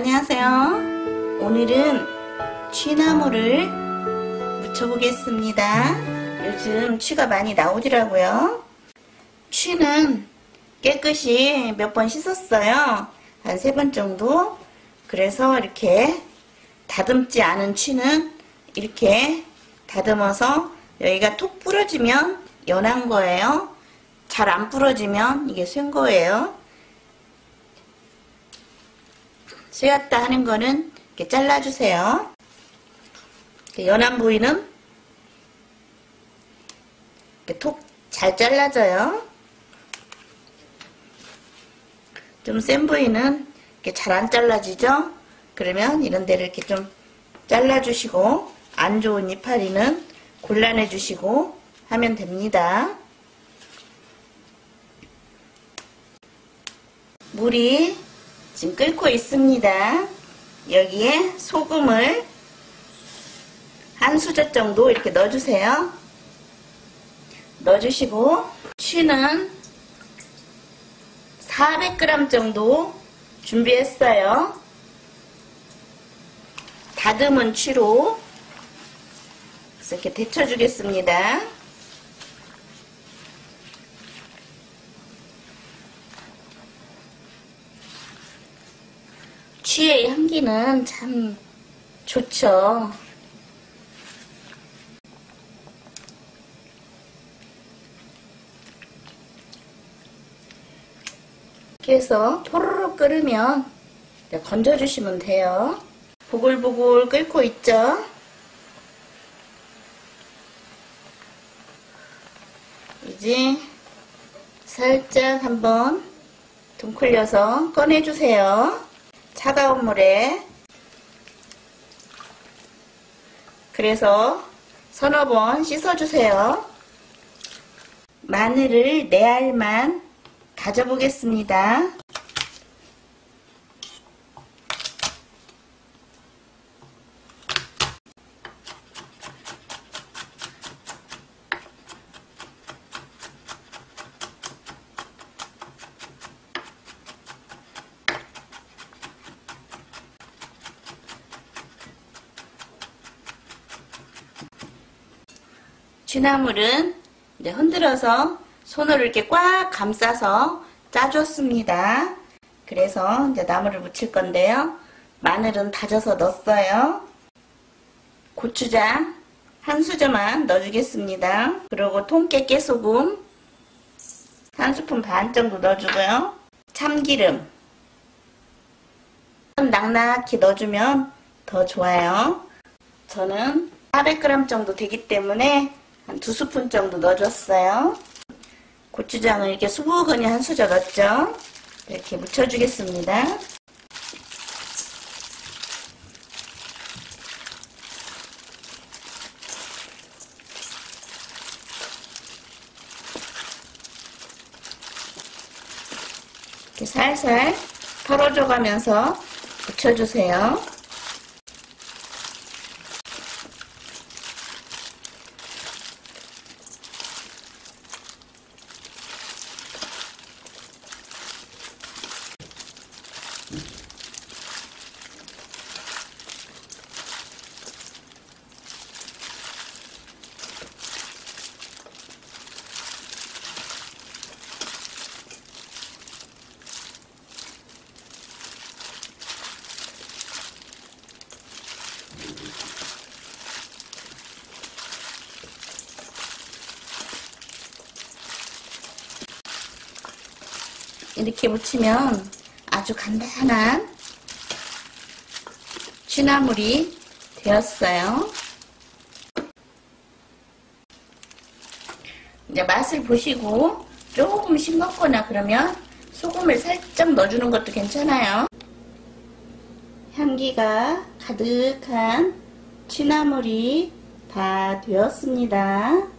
안녕하세요. 오늘은 취나물을 묻혀보겠습니다. 요즘 취가 많이 나오더라고요. 취는 깨끗이 몇 번 씻었어요. 한 세 번 정도. 그래서 이렇게 다듬지 않은 취는 이렇게 다듬어서 여기가 톡 부러지면 연한 거예요. 잘 안 부러지면 이게 센 거예요. 쇠였다 하는 거는 이렇게 잘라주세요. 연한 부위는 이렇게 톡 잘 잘라져요. 좀 센 부위는 이렇게 잘 안 잘라지죠? 그러면 이런 데를 이렇게 좀 잘라주시고 안 좋은 이파리는 골라내주시고 하면 됩니다. 물이 지금 끓고 있습니다. 여기에 소금을 한 수저 정도 이렇게 넣어주세요. 넣어주시고 취는 400g 정도 준비했어요. 다듬은 취로 이렇게 데쳐주겠습니다. 취의 향기는 참 좋죠. 이렇게 해서 포르륵 끓으면 건져주시면 돼요. 보글보글 끓고 있죠? 이제 살짝 한번 둥클려서 꺼내주세요. 차가운 물에 그래서 서너 번 씻어주세요. 마늘을 네 알만 다져보겠습니다. 취나물은 이제 흔들어서 손으로 이렇게 꽉 감싸서 짜줬습니다. 그래서 이제 나물을 무칠 건데요. 마늘은 다져서 넣었어요. 고추장 한 수저만 넣어주겠습니다. 그리고 통깨 깨소금 한 스푼 반 정도 넣어주고요. 참기름 낭낙히 넣어주면 더 좋아요. 저는 400g 정도 되기 때문에 한 두 스푼 정도 넣어줬어요. 고추장을 이렇게 수부근히 한 수저 넣었죠. 이렇게 묻혀주겠습니다. 이렇게 살살 털어줘 가면서 묻혀주세요. 이렇게 묻히면 아주 간단한 취나물이 되었어요. 이제 맛을 보시고 조금 싱겁거나 그러면 소금을 살짝 넣어주는 것도 괜찮아요. 향기가 가득한 취나물이 다 되었습니다.